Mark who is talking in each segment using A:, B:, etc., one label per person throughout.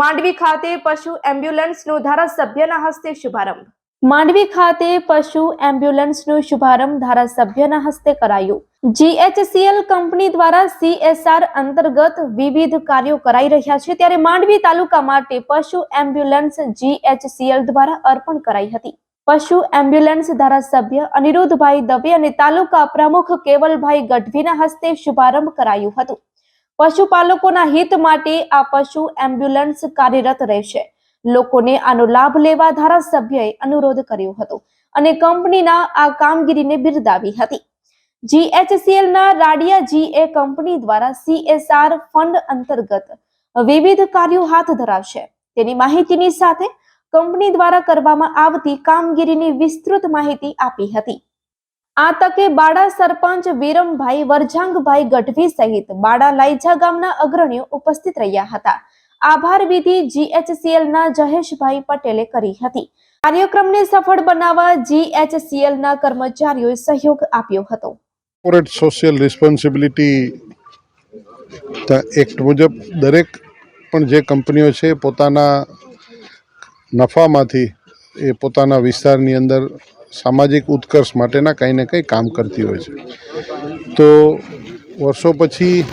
A: માંડવી ખાતે પશુ એમ્બ્યુલન્સનો ધારાસભ્યના હસ્તે શુભારંભ. માંડવી ખાતે પશુ એમ્બ્યુલન્સનો શુભારંભ ધારાસભ્યના હસ્તે કરાયો. જીએચસીએલ કંપની દ્વારા સીએસઆર અંતર્ગત વિવિધ કાર્યો કરાઈ રહ્યા છે ત્યારે માંડવી તાલુકા માટે પશુ એમ્બ્યુલન્સ જીએચસીએલ દ્વારા અર્પણ કરાઈ હતી. પશુ એમ્બ્યુલન્સ ધારાસભ્ય અનિરુદ્ધભાઈ દવે અને તાલુકા પ્રમુખ કેવલભાઈ ગઢવીના હસ્તે શુભારંભ કરાયું હતું. પશુપાલકોના હિત માટે આ પશુ એમ્બ્યુલન્સ કાર્યરત રહેશે. લોકોને આનો લાભ લેવા ધારાસભ્યએ અનુરોધ કર્યો હતો અને કંપનીના આ કામગીરીને બિરદાવી હતી. જીએચસીએલના રાડિયા જીએ કંપની દ્વારા સીએસઆર ફંડ અંતર્ગત વિવિધ કાર્યો હાથ ધરાવશે. તેની માહિતીની સાથે કંપની દ્વારા કરવામાં આવતી કામગીરીની વિસ્તૃત માહિતી આપી હતી. આ તકે બાડા સરપંચ વિરમભાઈ વરજાંગભાઈ ગઢવી સહિત બાડા લાઈજા ગામના અગ્રણીઓ ઉપસ્થિત રહ્યા હતા. આભાર વિધિ જીએચસીએલ ના જહેશભાઈ પટેલે કરી હતી. કાર્યક્રમને સફળ બનાવવા જીએચસીએલ ના કર્મચારીઓએ સહયોગ આપ્યો હતો.
B: કોર્પોરેટ સોશિયલ રિસ્પોન્સિબિલિટી એક્ટ મુજબ દરેક પણ જે કંપનીઓ છે પોતાના નફામાંથી એ પોતાના વિસ્તારની અંદર સામાજિક ઉત્કર્ષ માટેના કંઈ ને કંઈ કામ કરતી હોય છે. તો વર્ષો પછી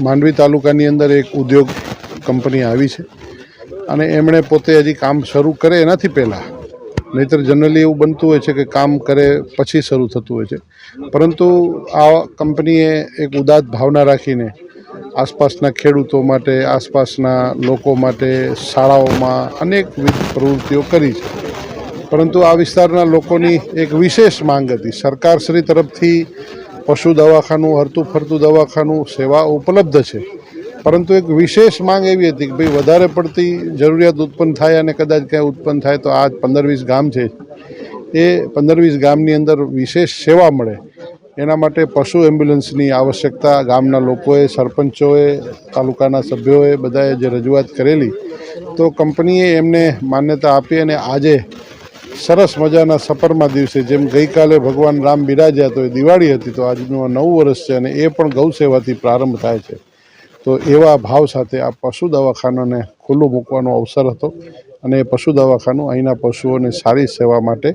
B: માંડવી તાલુકાની અંદર એક ઉદ્યોગ કંપની આવી છે અને એમણે પોતે હજી કામ શરૂ કરે એનાથી પહેલાં. નહીંતર જનરલી એવું બનતું હોય છે કે કામ કરે પછી શરૂ થતું હોય છે. પરંતુ આ કંપનીએ એક ઉદાત ભાવના રાખીને આસપાસના ખેડૂતો માટે, આસપાસના લોકો માટે શાળાઓમાં અનેકવિધ પ્રવૃત્તિઓ કરી છે. પરંતુ આ વિસ્તારના લોકોની એક વિશેષ માંગ હતી. સરકારશ્રી તરફથી પશુ દવાખાનું, હરતું ફરતું દવાખાનું, સેવા ઉપલબ્ધ છે. પરંતુ એક વિશેષ માંગ એવી હતી કે ભાઈ વધારે પડતી જરૂરિયાત ઉત્પન્ન થાય અને કદાચ ક્યાંય ઉત્પન્ન થાય તો આ પંદર વીસ ગામ છે. એ પંદર વીસ ગામની અંદર વિશેષ સેવા મળે. એના માટે પશુ એમ્બ્યુલન્સની આવશ્યકતા ગામના લોકોએ, સરપંચોએ, તાલુકાના સભ્યોએ બધાએ જે રજૂઆત કરેલી, તો કંપનીએ એમને માન્યતા આપી અને આજે સરસ મજાના સપરમા દિવસે જેમ ગઈકાલે ભગવાન રામ બિરાજ્યા તો એ દિવાળી હતી, તો આજનું નવું વર્ષ છે અને એ પણ ગૌ સેવાથી પ્રારંભ થાય છે. તો એવા ભાવ સાથે આ પશુ દવાખાનાને ખુલ્લું મૂકવાનો અવસર હતો અને એ પશુ દવાખાનું અહીંના પશુઓને સારી સેવા માટે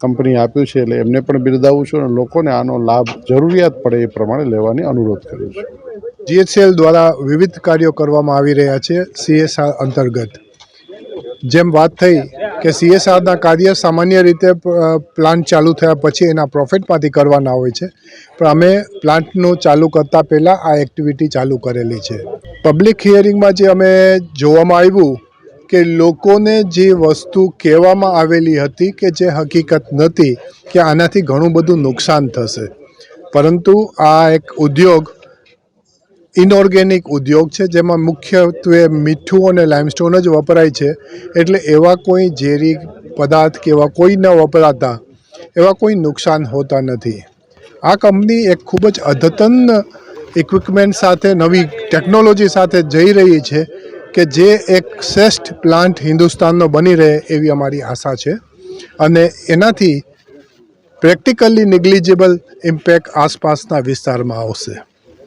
B: કંપની આપ્યું છે એટલે એમને પણ બિરદાવું છું અને લોકોને આનો લાભ, જરૂરિયાત પડે એ પ્રમાણે લેવાની અનુરોધ કર્યો છું.
C: જીએચસીએલ દ્વારા વિવિધ કાર્યો કરવામાં આવી રહ્યા છે સીએસઆર અંતર્ગત. જેમ વાત થઈ કે સીએસઆરના કાર્ય સામાન્ય રીતે પ્લાન્ટ ચાલુ થયા પછી એના પ્રોફિટમાંથી કરવાના હોય છે. પણ અમે પ્લાન્ટનું ચાલુ કરતાં પહેલાં આ એક્ટિવિટી ચાલુ કરેલી છે. પબ્લિક હિયરિંગમાં જે અમે જોવામાં આવ્યું કે લોકોને જે વસ્તુ કહેવામાં આવેલી હતી કે જે હકીકત નથી, કે આનાથી ઘણું બધું નુકસાન થશે. પરંતુ આ એક ઉદ્યોગ ઇનઓર્ગેનિક ઉદ્યોગ છે, જેમાં મુખ્યત્વે મીઠું અને લાઇમસ્ટોન જ વપરાય છે. એટલે એવા કોઈ ઝેરી પદાર્થ કે એવા કોઈ ન વપરાતા, એવા કોઈ નુકસાન હોતા નથી. આ કંપની એક ખૂબ જ અદ્યતન ઇક્વિપમેન્ટ સાથે, નવી ટેકનોલોજી સાથે જઈ રહી છે કે જે એક શ્રેષ્ઠ પ્લાન્ટ હિન્દુસ્તાનનો બની રહે એવી અમારી આશા છે. અને એનાથી પ્રેક્ટિકલી નિગ્લિજિબલ ઇમ્પેક્ટ આસપાસના વિસ્તારમાં આવશે.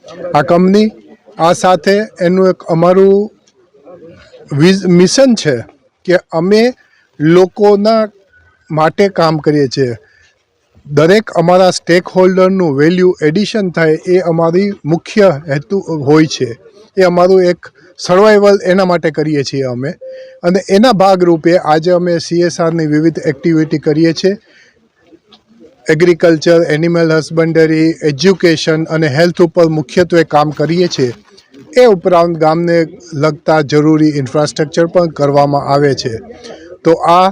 C: આ કંપની, આ સાથે એનું એક અમારું મિશન છે કે અમે લોકોના માટે કામ કરીએ છીએ. દરેક અમારા સ્ટેક હોલ્ડરનું વેલ્યુ એડિશન થાય એ અમારી મુખ્ય હેતુ હોય છે. એ અમારું એક સર્વાઈવલ એના માટે કરીએ છીએ અમે. અને એના ભાગરૂપે આજે અમે સીએસઆરની વિવિધ એક્ટિવિટી કરીએ છીએ. એગ્રીકલ્ચર, એનિમલ હસબન્ડરી, એજ્યુકેશન અને હેલ્થ ઉપર મુખ્યત્વે કામ કરીએ છીએ. એ ઉપરાંત ગામને લગતા જરૂરી ઇન્ફ્રાસ્ટ્રક્ચર પણ કરવામાં આવે છે. તો આ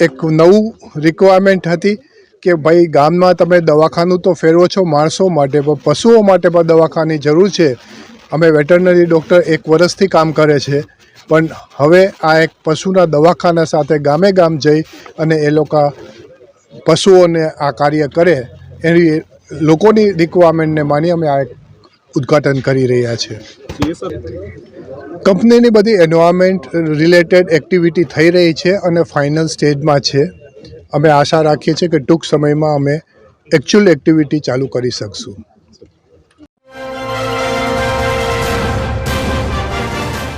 C: એક નવું રિક્વાયરમેન્ટ હતી કે ભાઈ ગામમાં તમે દવાખાનું તો ફેરવો છો, માણસો માટે, પણ પશુઓ માટે પણ દવાખાની જરૂર છે. અમે વેટરનરી ડૉક્ટર એક વર્ષથી કામ કરે છે, પણ હવે આ એક પશુના દવાખાના સાથે ગામે ગામ જઈ અને એ લોકો પશુઓને આ કાર્ય કરે એની લોકોની રિક્વાયરમેન્ટને માની અમે આ ઉદ્ઘાટન કરી રહ્યા છીએ. કંપનીની બધી એન્વાયરમેન્ટ રિલેટેડ એક્ટિવિટી થઈ રહી છે અને ફાઇનલ સ્ટેજમાં છે. અમે આશા રાખીએ છીએ કે ટૂંક સમયમાં અમે એકચ્યુઅલ એક્ટિવિટી ચાલુ કરી શકશું.